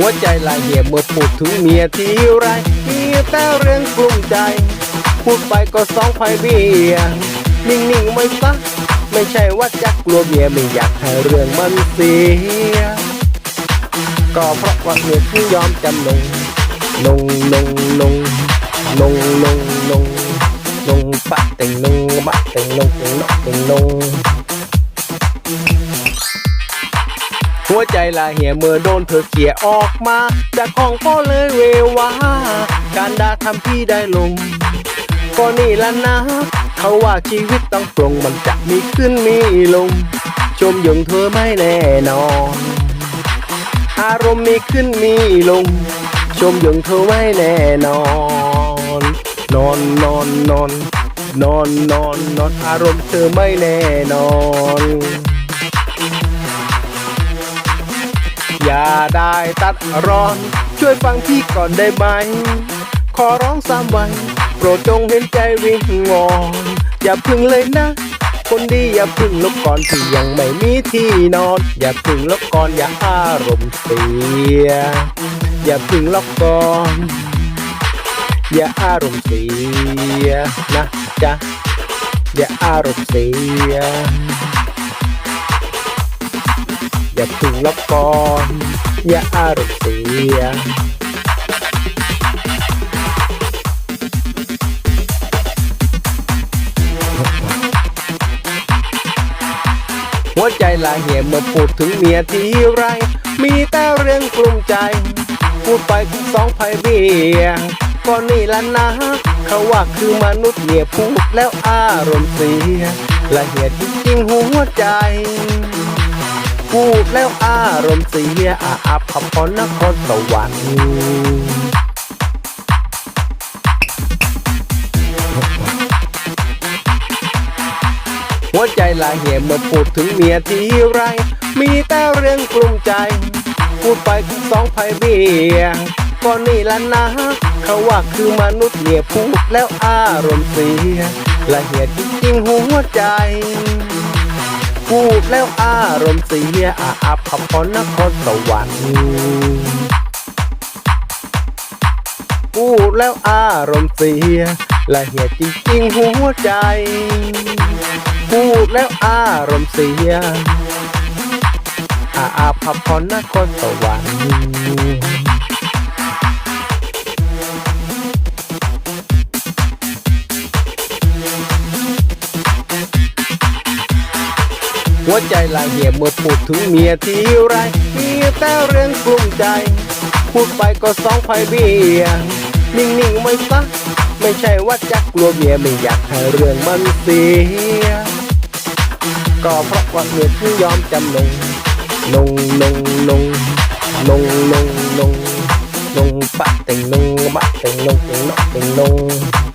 หัวใจลายเหี่ยเมื่อพูดถึงเมียทีไรมีแต่เรื่องกลุ้มใจ พูดไปก็สองไฟเบี้ยนิ่งๆไม่ซักไม่ใช่ว่าจักกลัวเมียไม่อยากให้เรื่องมันเสีย ก็เพราะว่าเมียที่ยอมจำนงนงนงนงนงนงนงนงปะเต็งนงบะเต็งนงเต็งนกเต็งนง วใจละเหี่ยเมื่อโดนเธอเขี่ยออกมา จากห้องก็เลยเววาการด่าทำพี่ได้ลง ก็นี่ละนะ เขาว่าชีวิตต้องปรงมันจะมีขึ้นมีลง ชมยงเธอไม่แน่นอน อารมณ์มีขึ้นมีลง ชมยงเธอไม่แน่นอน นอนนอนนอนนอนนอนนอนอารมณ์เธอไม่แน่นอน ได้ตัดร้อน ช่วยฟังพี่ก่อนได้ไหม ขอร้องสามวัน โปรดจงเห็นใจวิงวอนอย่าพึ่งเลยนะ คนดีอย่าพึ่งลบก่อนที่ยังไม่มีที่นอน อย่าพึ่งลบก่อนอย่าอารมณ์เสีย อย่าพึ่งลบก่อนอย่าอารมณ์เสียนะจ๊ะอย่าอารมณ์เสีย อย่าพึ่งลบก่อน อย่าอารมณ์เสียหัวใจลาเหี่ยเมื่อพูดถึงเมียทีไร มีแต่เรื่องกลุ้มใจ พูดไปถึงสองไพเบี้ยก็นี่ละนะ เขาว่าคือมนุษย์เมียพูดแล้วอารมณ์เสียละเหี่ยจริงหัวใจ พูดแล้วอารมณ์เสียอาอับขับพรนครสวรรค์หัวใจลายเหี่ยเมื่อพูดถึงเมียทีไร มีแต่เรื่องกลุ้มใจ พูดไปถึงสองไพ่เบี้ยก็นี่ละนะ เขาว่าคือมนุษย์เมียพูดแล้วอารมณ์เสียละเหี่ยจริงๆหัวใจ พูดแล้วอารมณ์เสียอาอับขับพรนครสวรรค์พูดแล้วอารมณ์เสียละเหียจริงๆหัวใจพูดแล้วอารมณ์เสียอาอับขับพรนครสวรรค์ หัวใจละเหี่ยเมื่อพูดถึงเมียทีไรมีแต่เรื่องกลุ้มใจ พูดไปก็สองไฟเบียนิ่งๆไม่ซักไม่ใช่ว่าจักลัวเมียไม่อยากให้เรื่องมันเสีย ก็เพราะว่าเมียที่ยอมจำนงนงนงนงนงนงนงนงปะเต็งนงบะเต็งนงเต็งนกเต็งนง